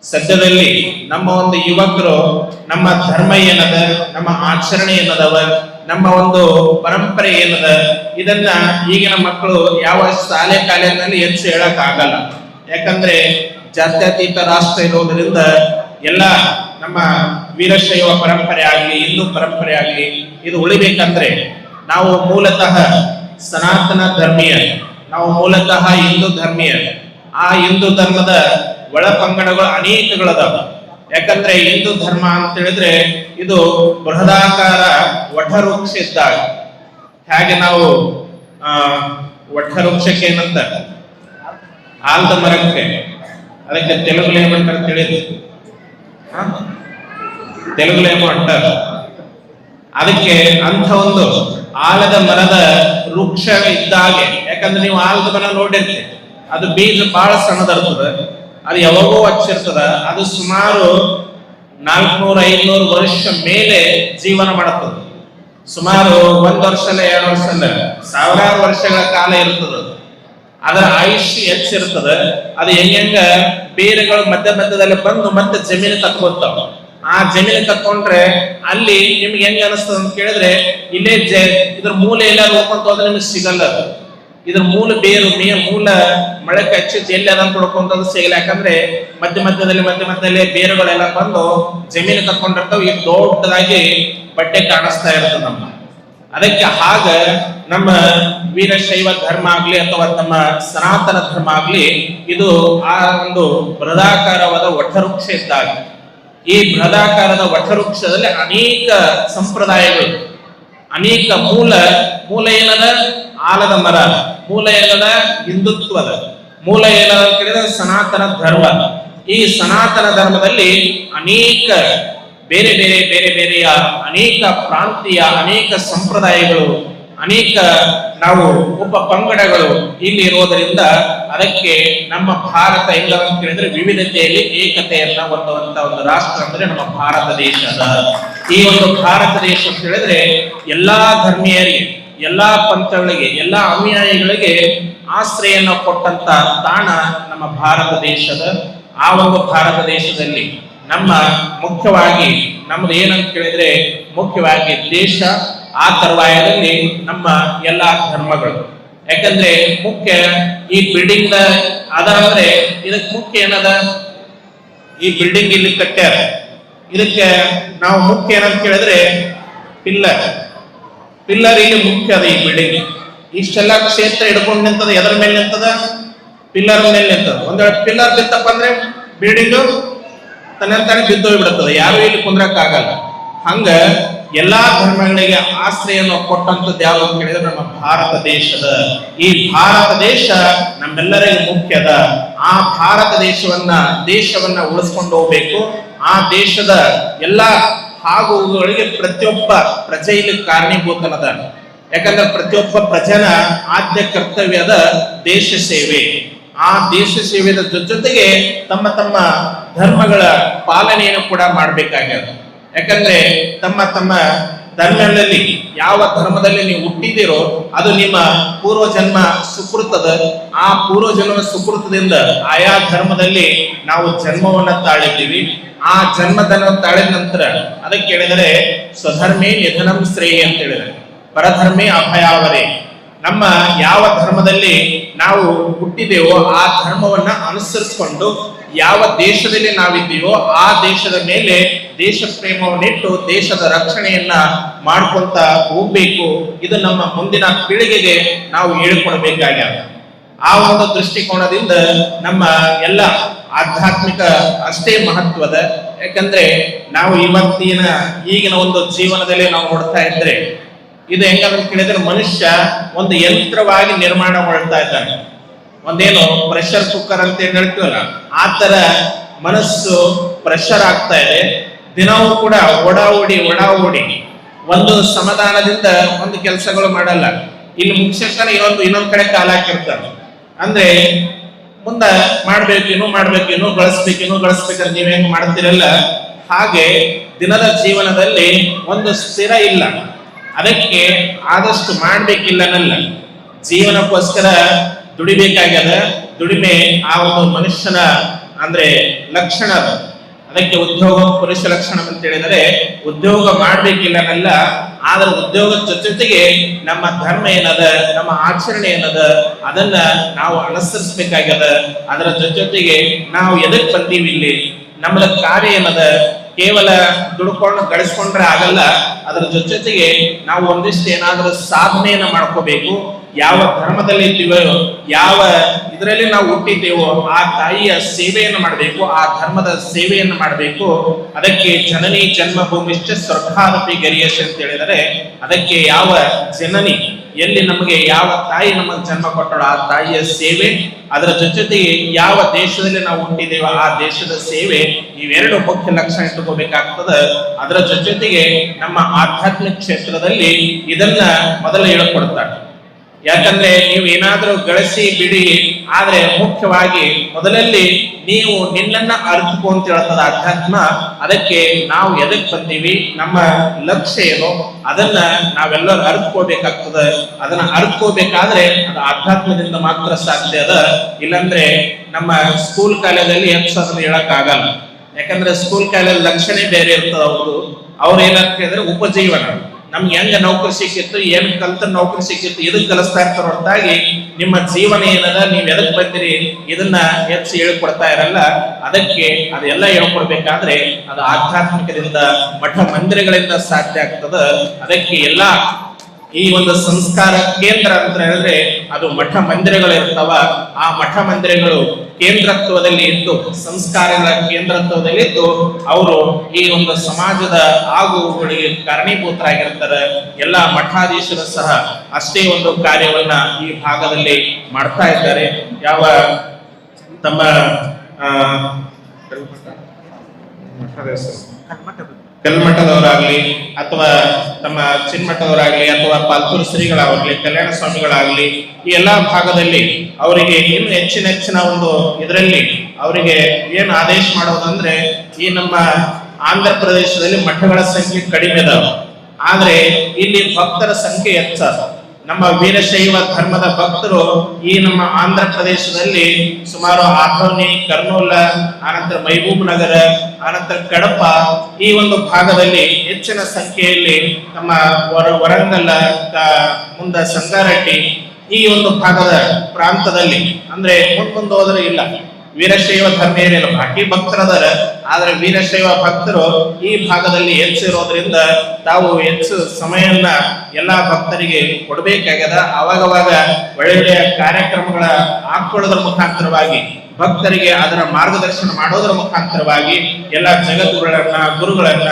ಸದ್ಯದಲ್ಲಿ ನಮ್ಮ ಒಂದು ಯುವಕರು ನಮ್ಮ ಧರ್ಮ ಏನದ, ನಮ್ಮ ಆಚರಣೆ ಏನದವ ನಮ್ಮ ಒಂದು ಪರಂಪರೆ ಏನದ? ಇದನ್ನ ಈಗಿನ ಮಕ್ಕಳು ಯಾವ ಶಾಲೆ ಕಾಲೇಜಿನಲ್ಲಿ ಹೆಚ್ಚು ಹೇಳಕ್ ಆಗಲ್ಲ. ಯಾಕಂದ್ರೆ ಜಾತ್ಯತೀತ ರಾಷ್ಟ್ರ ಇರೋದ್ರಿಂದ ಎಲ್ಲ ನಮ್ಮ ವೀರಶೈವ ಪರಂಪರೆ ಆಗ್ಲಿ, ಹಿಂದೂ ಪರಂಪರೆ ಆಗ್ಲಿ, ಇದು ಉಳಿಬೇಕಂದ್ರೆ ನಾವು ಮೂಲತಃ ಸನಾತನ ಧರ್ಮೀಯ, ನಾವು ಮೂಲತಃ ಹಿಂದೂ ಧರ್ಮೀಯ. ಆ ಹಿಂದೂ ಧರ್ಮದ ಒಳಪಂಗಡಗಳು ಅನೇಕಗಳದಾವ. ಯಾಕಂದ್ರೆ ಹಿಂದೂ ಧರ್ಮ ಅಂತ ಹೇಳಿದ್ರೆ ಇದು ಬೃಹದಾಕಾರ ವಟವೃಕ್ಷ ಇದ್ದಾಗ ಹಾಗೆ ನಾವು, ಆ, ವಟವೃಕ್ಷಕ್ಕೆ ಏನಂತ? ಆಲ್ದ ಮರಕ್ಕೆ. ಅದಕ್ಕೆ ತೆಲುಗು ಅಂತ ತಿಳಿದು ತೆಲುಗು ಏಮೋ ಅಂತ. ಅದಕ್ಕೆ ಅಂಥ ಒಂದು ಆಲದ ಮರದ ವೃಕ್ಷ ಇದ್ದಾಗೆ ಯಾಕಂದ್ರೆ ನೀವು ಆಲದ ಮರ ನೋಡಿರ್ತೀರಿ. ಅದು ಬೀಜ ಬಹಳ ಸಣ್ಣದಿರ್ತದ. ಅದು ಯಾವಾಗೋ ಹಚ್ಚಿರ್ತದ ಅದು ಸುಮಾರು ನಾಲ್ಕುನೂರ ಐನೂರು ವರ್ಷ ಮೇಲೆ ಜೀವನ ಮಾಡುತ್ತದೆ ಸುಮಾರು ಒಂದ್ ವರ್ಷಲ್ಲ ಎರಡು ವರ್ಷ ಸಾವಿರಾರು ವರ್ಷಗಳ ಕಾಲ ಇರ್ತದ. ಅದರ ಆಯುಷ್ ಹೆಚ್ಚಿರ್ತದ ಅದು ಹೆಂಗ ಬೇರೆಗಳು ಮಧ್ಯ ಮಧ್ಯದಲ್ಲಿ ಬಂದು ಮತ್ತೆ ಜಮೀನು ತಕ್ಕೋತಾವ ಆ ಜಮೀನು ತಕ್ಕೊಂಡ್ರೆ ಅಲ್ಲಿ ನಿಮ್ಗೆ ಹೆಂಗ ಅನಿಸ್ತದ ಅಂತ ಕೇಳಿದ್ರೆ, ಇಲ್ಲೇ ಜ ಇದ್ರ ಮೂಲೆ ಎಲ್ಲ ಹೋಗ್ಕೊಂತ ಹೋದ್ರೆ ನಿಮ್ಗೆ ಸಿಗಲ್ಲ ಅದು. ಇದ್ರ ಮೂಲ ಬೇರು ಮೇ ಮೂಲ ಮೊಳಕೆ ಹಚ್ಚಿ ಎಲ್ಲಿ ಅದ ತೊಡ್ಕೊಂತದ್ದು ಸಿಗಲ್ಲ. ಯಾಕಂದ್ರೆ ಮಧ್ಯ ಮಧ್ಯದಲ್ಲಿ ಮಧ್ಯ ಮಧ್ಯದಲ್ಲಿ ಬೇರುಗಳೆಲ್ಲ ಬಂದು ಜಮೀನು ತಕ್ಕೊಂಡಿರ್ತಾವ ಈಗ ದೊಡ್ಡದಾಗಿ ಬಟ್ಟೆ ಕಾಣಿಸ್ತಾ ಇರ್ತದೆ ನಮ್ಮ. ಅದಕ್ಕೆ ಹಾಗ ನಮ್ಮ ವೀರಶೈವ ಧರ್ಮ ಆಗ್ಲಿ ಅಥವಾ ನಮ್ಮ ಸನಾತನ ಧರ್ಮ ಆಗ್ಲಿ ಇದು ಆ ಒಂದು ಬೃದಾಕಾರವಾದ ವಟವೃಕ್ಷ ಇದ್ದಾಗ. ಈ ಬೃಹದಾಕಾರದ ವಟವೃಕ್ಷದಲ್ಲಿ ಅನೇಕ ಸಂಪ್ರದಾಯಗಳು. ಅನೇಕ ಮೂಲ ಮೂಲ ಇಲ್ಲದ ಆಲದ ಮರ. ಮೂಲ ಇಲ್ಲದ ಹಿಂದುತ್ವದ. ಮೂಲ ಇಲ್ಲದ ಅಂತ ಹೇಳಿದ್ರೆ ಸನಾತನ ಧರ್ಮ. ಈ ಸನಾತನ ಧರ್ಮದಲ್ಲಿ ಅನೇಕ, ಬೇರೆ ಬೇರೆ ಬೇರೆ ಬೇರೆಯ ಅನೇಕ ಪ್ರಾಂತೀಯ, ಅನೇಕ ಸಂಪ್ರದಾಯಗಳು, ಅನೇಕ ನಾವು ಉಪ ಪಂಗಡಗಳು ಇಲ್ಲಿ ಇರೋದರಿಂದ ಅದಕ್ಕೆ ನಮ್ಮ ಭಾರತ ಇಲ್ಲ ಅಂತ ಹೇಳಿದ್ರೆ ವಿವಿಧತೆಯಲ್ಲಿ ಏಕತೆಯನ್ನ ಹೊಂದುವಂತ ಒಂದು ರಾಷ್ಟ್ರ ಅಂದ್ರೆ ನಮ್ಮ ಭಾರತ ದೇಶದ. ಈ ಒಂದು ಭಾರತ ದೇಶ ಅಂತ ಹೇಳಿದ್ರೆ ಎಲ್ಲಾ ಧರ್ಮೀಯರಿಗೆ, ಎಲ್ಲಾ ಪಂಥಗಳಿಗೆ, ಎಲ್ಲಾ ಅನುಯಾಯಿಗಳಿಗೆ ಆಶ್ರಯನ ಕೊಟ್ಟಂತ ತಾಣ ನಮ್ಮ ಭಾರತ ದೇಶದ, ಆ ಒಂದು ಭಾರತ ದೇಶದಲ್ಲಿ. ನಮ್ಮ ಮುಖ್ಯವಾಗಿ ನಮ್ದು ಏನಂತ ಕೇಳಿದ್ರೆ ಮುಖ್ಯವಾಗಿ ದೇಶ, ಆ ತರುವಾಯದಲ್ಲಿ ನಮ್ಮ ಎಲ್ಲಾ ಧರ್ಮಗಳು. ಯಾಕಂದ್ರೆ ಮುಖ್ಯ ಈ ಬಿಲ್ಡಿಂಗ್ ಅದ ಅಂದ್ರೆ ಇದಕ್ಕೆ ಮುಖ್ಯ ಏನದ? ಈ ಬಿಲ್ಡಿಂಗ್ ಇಲ್ಲಿ ಕಟ್ಟ್ಯಾರ. ಇದಕ್ಕೆ ನಾವು ಮುಖ್ಯ ಏನಂತ ಕೇಳಿದ್ರೆ ಪಿಲ್ಲರ್. ಪಿಲ್ಲರ್ ಇಲ್ಲಿ ಮುಖ್ಯ ಅದ ಈ ಬಿಲ್ಡಿಂಗ್ ಇಷ್ಟೆಲ್ಲ ಕ್ಷೇತ್ರ ಹಿಡ್ಕೊಂಡು ನಿಂತದ, ಎದರ ಮೇಲೆ ನಿಂತದ? ಪಿಲ್ಲರ್ ಮೇಲೆ ನಿಂತದ. ಒಂದೆರಡು ಪಿಲ್ಲರ್ ಬಿತ್ತಪ್ಪ ಅಂದ್ರೆ ಬಿಲ್ಡಿಂಗ್ ಬಿದ್ದೋಗಿ ಬಿಡುತ್ತದೆ ಯಾರು ಇಲ್ಲಿ ಕುಂದ್ರಕ್ ಆಗಲ್ಲ ಹಂಗ ಎಲ್ಲಾ ಧರ್ಮಗಳಿಗೆ ಆಶ್ರಯನ ಕೊಟ್ಟಂತದ್ದು ಯಾವುದು ಅಂತ ಹೇಳಿದ್ರೆ ನಮ್ಮ ಭಾರತ ದೇಶದ, ಈ ಭಾರತ ದೇಶ ನಮ್ಮೆಲ್ಲರಿಗೂ ಮುಖ್ಯದ. ಆ ಭಾರತ ದೇಶವನ್ನ ದೇಶವನ್ನ ಉಳಿಸ್ಕೊಂಡು ಹೋಗ್ಬೇಕು. ಆ ದೇಶದ ಎಲ್ಲ ಹಾಗುಗಳಿಗೆ ಪ್ರತಿಯೊಬ್ಬ ಪ್ರಜೆ ಇಲ್ಲಿ ಕಾರಣೀಭೂತನದ ಯಾಕಂದ್ರೆ ಪ್ರತಿಯೊಬ್ಬ ಪ್ರಜನ ಆದ್ಯ ಕರ್ತವ್ಯದ ದೇಶ ಸೇವೆ. ಆ ದೇಶ ಸೇವೆಯ ಜೊತೆಗೆ ತಮ್ಮ ತಮ್ಮ ಧರ್ಮಗಳ ಪಾಲನೆಯನ್ನು ಕೂಡ ಮಾಡ್ಬೇಕಾಗ್ಯದ. ಯಾಕಂದ್ರೆ ತಮ್ಮ ತಮ್ಮ ಧರ್ಮಗಳಲ್ಲಿ ಯಾವ ಧರ್ಮದಲ್ಲಿ ನೀವು ಹುಟ್ಟಿದ್ದೀರೋ ಅದು ನಿಮ್ಮ ಪೂರ್ವಜನ್ಮ ಸುಕೃತದ. ಆ ಪೂರ್ವ ಜನ್ಮ ಸುಕೃತದಿಂದ ಆಯಾ ಧರ್ಮದಲ್ಲಿ ನಾವು ಜನ್ಮವನ್ನ ತಾಳಿದ್ದೀವಿ. ಆ ಜನ್ಮದನ ತಾಳಿದ ನಂತರ ಅದಕ್ಕೆ ಹೇಳಿದರೆ ಸ್ವಧರ್ಮೇ ನಿಧನಂ ಶ್ರೇಯ ಅಂತ ಹೇಳಿದರೆ ಪರಧರ್ಮೇ ಅಭಯಾವರೇ. ನಮ್ಮ ಯಾವ ಧರ್ಮದಲ್ಲಿ ನಾವು ಹುಟ್ಟಿದೆವೋ ಆ ಧರ್ಮವನ್ನ ಅನುಸರಿಸಿಕೊಂಡು ಯಾವ ದೇಶದಲ್ಲಿ ನಾವಿದ್ದೀವೋ ಆ ದೇಶದ ಮೇಲೆ ದೇಶ ಪ್ರೇಮವನ್ನಿಟ್ಟು ದೇಶದ ರಕ್ಷಣೆಯನ್ನ ಮಾಡ್ಕೊಂತ ಹೋಗ್ಬೇಕು. ಇದು ನಮ್ಮ ಮುಂದಿನ ಪೀಳಿಗೆಗೆ ನಾವು ಹೇಳ್ಕೊಡ್ಬೇಕಾಗ್ಯದ. ಆ ಒಂದು ದೃಷ್ಟಿಕೋನದಿಂದ ನಮ್ಮ ಎಲ್ಲ ಆಧ್ಯಾತ್ಮಿಕ ಅಷ್ಟೇ ಮಹತ್ವದ. ಯಾಕಂದ್ರೆ ನಾವು ಇವತ್ತಿನ ಈಗಿನ ಒಂದು ಜೀವನದಲ್ಲಿ ನಾವು ನೋಡ್ತಾ ಇದ್ರೆ ಇದು ಹೆಂಗಂತ ಕೇಳಿದ್ರೆ ಮನುಷ್ಯ ಒಂದು ಯಂತ್ರವಾಗಿ ನಿರ್ಮಾಣ ಮಾಡ್ತಾ ಇದ್ದಾನೆ. ಒಂದೇನು ಪ್ರೆಷರ್ ಕುಕ್ಕರ್ ಅಂತ ಏನ್ ಹೇಳ್ತೀವಲ್ಲ, ಆ ಮನಸ್ಸು ಪ್ರೆಷರ್ ಆಗ್ತಾ ಇದೆ. ದಿನವೂ ಕೂಡ ಒಡ ಓಡಿ ಒಡ ಓಡಿ, ಒಂದು ಸಮಾಧಾನದಿಂದ ಒಂದು ಕೆಲಸಗಳು ಮಾಡಲ್ಲ. ಇಲ್ಲಿ ಮುಗಿಸ್ತಾನೆ ಇನ್ನೊಂದು, ಇನ್ನೊಂದ್ ಕಡೆ ಕಾಲ ಹಾಕಿರ್ತಾನೆ ಅಂದ್ರೆ ಮುಂದ ಮಾಡ್ಬೇಕು ಇನ್ನೂ ಮಾಡ್ಬೇಕು ಇನ್ನೂ ಗಳಿಸ್ಬೇಕು ಇನ್ನೂ ಗಳಿಸ್ಬೇಕಂತ ನೀವ್ ಹೆಂಗ್ ಮಾಡ್ತಿರಲ್ಲ? ಹಾಗೆ ದಿನದ ಜೀವನದಲ್ಲಿ ಒಂದು ಸ್ಥಿರ ಇಲ್ಲ. ಅದಕ್ಕೆ ಆದಷ್ಟು ಮಾಡ್ಬೇಕಿಲ್ಲನಲ್ಲ. ಜೀವನಕ್ಕೋಸ್ಕರ ದುಡಿಬೇಕಾಗ್ಯದ, ದುಡಿಮೆ ಆ ಒಂದು ಮನುಷ್ಯನ ಅಂದ್ರೆ ಲಕ್ಷಣ ಅದು. ಅದಕ್ಕೆ ಉದ್ಯೋಗ ಪುರುಷ ಲಕ್ಷಣ ಅಂತ ಹೇಳಿದರೆ, ಉದ್ಯೋಗ ಮಾಡ್ಬೇಕಿಲ್ಲನಲ್ಲ, ಆದ್ರೆ ಉದ್ಯೋಗ ಜೊತೆಗೆ ನಮ್ಮ ಧರ್ಮ ಏನದ, ನಮ್ಮ ಆಚರಣೆ ಏನದ, ಅದನ್ನ ನಾವು ಅನುಸರಿಸಬೇಕಾಗ್ಯದ. ಅದರ ಜೊತೆಗೆ ನಾವು ಎದಕ್ ಬಂದೀವಿ ಇಲ್ಲಿ? ನಮ್ಮದ ಕಾರ್ಯ ಏನದ? ಕೇವಲ ದುಡ್ಕೊಂಡು ಗಳಿಸ್ಕೊಂಡ್ರೆ ಆಗಲ್ಲ. ಅದರ ಜೊತೆಗೆ ನಾವು ಒಂದಿಷ್ಟು ಏನಾದರೂ ಸಾಧನೆಯನ್ನ ಮಾಡ್ಕೋಬೇಕು. ಯಾವ ಧರ್ಮದಲ್ಲಿ ಇದ್ದೀವೋ, ಯಾವ ಇದರಲ್ಲಿ ನಾವು ಹುಟ್ಟಿದ್ದೇವೋ, ಆ ತಾಯಿಯ ಸೇವೆಯನ್ನು ಮಾಡಬೇಕು, ಆ ಧರ್ಮದ ಸೇವೆಯನ್ನು ಮಾಡಬೇಕು. ಅದಕ್ಕೆ ಜನನಿ ಜನ್ಮಭೂಮಿಶ್ಚ ಸ್ವರ್ಗಾದಪಿ ಗರಿಯಶ್ ಅಂತ ಹೇಳಿದರೆ, ಅದಕ್ಕೆ ಯಾವ ಜನನಿ ಎಲ್ಲಿ ನಮಗೆ ಯಾವ ತಾಯಿ ನಮಗೆ ಜನ್ಮ ಕೊಟ್ಟಳು ಆ ತಾಯಿಯ ಸೇವೆ, ಅದರ ಜೊತೆಗೆ ಯಾವ ದೇಶದಲ್ಲಿ ನಾವು ಹುಟ್ಟಿದ್ದೇವೋ ಆ ದೇಶದ ಸೇವೆ ಇವೆರಡು ಮುಖ್ಯ ಲಕ್ಷಣ ಇಟ್ಟುಕೋಬೇಕಾಗ್ತದೆ. ಅದರ ಜೊತೆಗೆ ನಮ್ಮ ಆಧ್ಯಾತ್ಮಿಕ ಕ್ಷೇತ್ರದಲ್ಲಿ ಇದನ್ನ ಮೊದಲು ಹೇಳ್ಕೊಡ್ತಾರೆ. ಯಾಕಂದ್ರೆ ನೀವು ಏನಾದರೂ ಗಳಿಸಿ ಬಿಡಿ, ಆದ್ರೆ ಮುಖ್ಯವಾಗಿ ಮೊದಲಲ್ಲಿ ನೀವು ನಿನ್ನನ್ನ ಅರಿತುಕೋ ಅಂತ ಹೇಳ್ತದ ಅಧ್ಯಾತ್ಮ, ಅದಕ್ಕೆ ನಾವು ಎದಕ್ಕೆ ಬಂದೀವಿ, ನಮ್ಮ ಲಕ್ಷ್ಯ ಏನು, ಅದನ್ನ ನಾವೆಲ್ಲರೂ ಅರ್ಥಕೋಬೇಕಾಗ್ತದೆ ಅದನ್ನ ಅರಿತುಕೋಬೇಕಾದ್ರೆ ಅದು ಅಧ್ಯಾತ್ಮದಿಂದ ಮಾತ್ರ ಸಾಧ್ಯ ಅದ. ಇಲ್ಲಾಂದ್ರೆ ನಮ್ಮ ಸ್ಕೂಲ್ ಕಾಲೇಜಲ್ಲಿ ಹೆಚ್ಚು ಅದನ್ನ ಹೇಳಕ್ ಆಗಲ್ಲ ಯಾಕಂದ್ರೆ ಸ್ಕೂಲ್ ಕಾಲೇಜ್ ಲಕ್ಷಣೆ ಬೇರೆ ಇರ್ತದ ಅವರು ಅವ್ರು ಏನಂತ ಹೇಳಿದ್ರೆ ಉಪಜೀವನ. ನಮ್ಗೆ ಹೆಂಗ ನೌಕರಿ ಸಿಕ್ಕಿತ್ತು, ಏನು ಕಲ್ತ ನೌಕರಿ ಸಿಕ್ಕಿತ್ತು ಇದಕ್ಕೆ ಕಲಿಸ್ತಾ ಇರ್ತಾರ ಹೊರತಾಗಿ ನಿಮ್ಮ ಜೀವನ ಏನದ, ನೀವು ಎದಕ್ಕೆ ಬಂದಿರಿ, ಇದನ್ನ ಹೆಚ್ಚು ಹೇಳ್ಕೊಡ್ತಾ ಇರಲ್ಲ. ಅದಕ್ಕೆ ಅದೆಲ್ಲ ಹೇಳ್ಕೊಡ್ಬೇಕಾದ್ರೆ ಅದು ಆಧ್ಯಾತ್ಮಿಕದಿಂದ ಮಠ ಮಂದಿರಗಳಿಂದ ಸಾಧ್ಯ ಆಗ್ತದ. ಅದಕ್ಕೆ ಎಲ್ಲಾ ಈ ಒಂದು ಸಂಸ್ಕಾರ ಕೇಂದ್ರ ಅಂತ ಹೇಳಿದ್ರೆ ಅದು ಮಠ ಮಂದಿರಗಳಿರ್ತಾವ. ಆ ಮಠ ಮಂದಿರಗಳು ಕೇಂದ್ರತ್ವದಲ್ಲಿ ಇದ್ದು ಸಂಸ್ಕಾರಗಳ ಕೇಂದ್ರತ್ವದಲ್ಲಿ ಇದ್ದು ಅವರು ಈ ಒಂದು ಸಮಾಜದ ಆಗುಗಳಿಗೆ ಕಾರಣೀಭೂತರಾಗಿರ್ತಾರೆ. ಎಲ್ಲ ಮಠಾಧೀಶರು ಸಹ ಅಷ್ಟೇ ಒಂದು ಕಾರ್ಯವನ್ನ ಈ ಭಾಗದಲ್ಲಿ ಮಾಡ್ತಾ ಇದ್ದಾರೆ. ಯಾವ ತಮ್ಮ ಆ, ಮಠದ ಹೆಸರು ಕಲ್ಮಠದವರಾಗ್ಲಿ ಅಥವಾ ತಮ್ಮ ಚಿನ್ಮಠದವರಾಗ್ಲಿ ಅಥವಾ ಪಾಲ್ತೂರು ಶ್ರೀಗಳಾಗಲಿ, ಕಲ್ಯಾಣ ಸ್ವಾಮಿಗಳಾಗ್ಲಿ, ಈ ಎಲ್ಲಾ ಭಾಗದಲ್ಲಿ ಅವರಿಗೆ ಇನ್ನು ಹೆಚ್ಚಿನ ಹೆಚ್ಚಿನ ಒಂದು ಇದರಲ್ಲಿ ಅವರಿಗೆ ಏನು ಆದೇಶ ಮಾಡೋದಂದ್ರೆ ಈ ನಮ್ಮ ಆಂಧ್ರ ಪ್ರದೇಶದಲ್ಲಿ ಮಠಗಳ ಸಂಖ್ಯೆ ಕಡಿಮೆ ಇದಾವೆ ಆದ್ರೆ ಇಲ್ಲಿ ಭಕ್ತರ ಸಂಖ್ಯೆ ಹೆಚ್ಚದ. ನಮ್ಮ ವೀರಶೈವ ಧರ್ಮದ ಭಕ್ತರು ಈ ನಮ್ಮ ಆಂಧ್ರ ಪ್ರದೇಶದಲ್ಲಿ ಸುಮಾರು ಆಥೋನಿ ಕರ್ನೂಲ, ಆನಂತರ ಮೈಬೂಬ್ ನಗರ, ಆನಂತರ ಕಡಪ ಈ ಒಂದು ಭಾಗದಲ್ಲಿ ಹೆಚ್ಚಿನ ಸಂಖ್ಯೆಯಲ್ಲಿ ನಮ್ಮ ವರ ವರಂಗಲ್ಲ ಮುಂದ ಸಂಗಾರೆಡ್ಡಿ ಈ ಒಂದು ಭಾಗದ ಪ್ರಾಂತದಲ್ಲಿ, ಅಂದ್ರೆ ಮುಂದೆ ಹೋದ್ರೆ ಇಲ್ಲ. ವೀರಶೈವ ಧರ್ಮ ಏನಿಲ್ಲ ಬಾಕಿ ಭಕ್ತರದಾರ ಆದ್ರೆ ವೀರಶೈವ ಭಕ್ತರು ಈ ಭಾಗದಲ್ಲಿ ಹೆಚ್ಚು ಇರೋದ್ರಿಂದ ತಾವು ಹೆಚ್ಚು ಸಮಯನ್ನ ಎಲ್ಲಾ ಭಕ್ತರಿಗೆ ಕೊಡಬೇಕಾಗ್ಯದ. ಅವಾಗವಾಗ ಒಳ್ಳೆ ಒಳ್ಳೆಯ ಕಾರ್ಯಕ್ರಮಗಳ ಹಾಕೊಳ್ಳೋದ್ರ ಮುಖಾಂತರವಾಗಿ ಭಕ್ತರಿಗೆ ಅದರ ಮಾರ್ಗದರ್ಶನ ಮಾಡೋದರ ಮುಖಾಂತರವಾಗಿ ಎಲ್ಲ ಜಗದ್ಗುರುಗಳನ್ನ ಗುರುಗಳನ್ನ